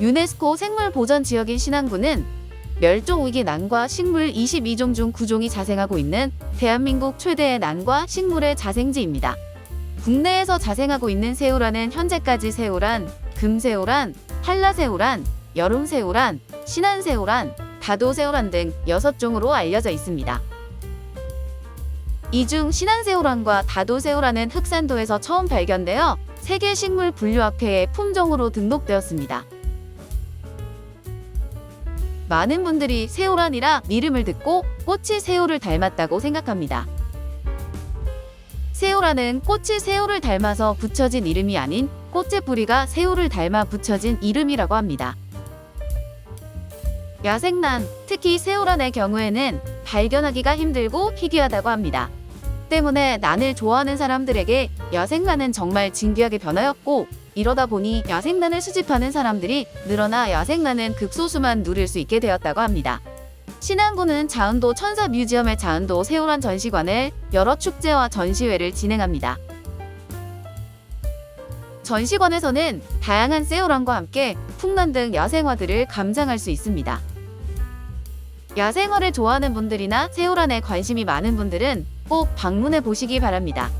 유네스코 생물보전지역인 신안군은 멸종 위기 난과 식물 22종 중 9종이 자생하고 있는 대한민국 최대의 난과 식물의 자생지입니다. 국내에서 자생하고 있는 새우란은 현재까지 새우란, 금새우란, 한라새우란, 여름새우란, 신안새우란, 다도새우란 등 6종으로 알려져 있습니다. 이 중 신안새우란과 다도새우란은 흑산도에서 처음 발견되어 세계식물분류학회의 품종으로 등록되었습니다. 많은 분들이 새우란이라 이름을 듣고 꽃이 새우를 닮았다고 생각합니다. 새우란은 꽃이 새우를 닮아서 붙여진 이름이 아닌 꽃의 뿌리가 새우를 닮아 붙여진 이름이라고 합니다. 야생난, 특히 새우란의 경우에는 발견하기가 힘들고 희귀하다고 합니다. 때문에 난을 좋아하는 사람들에게 야생난은 정말 진귀하게 변하였고 이러다 보니 야생난을 수집하는 사람들이 늘어나 야생난은 극소수만 누릴 수 있게 되었다고 합니다. 신안군은 자은도 천사 뮤지엄의 자은도 새우란 전시관을 여러 축제와 전시회를 진행합니다. 전시관에서는 다양한 새우란과 함께 풍란 등 야생화들을 감상할 수 있습니다. 야생화를 좋아하는 분들이나 새우란에 관심이 많은 분들은 꼭 방문해 보시기 바랍니다.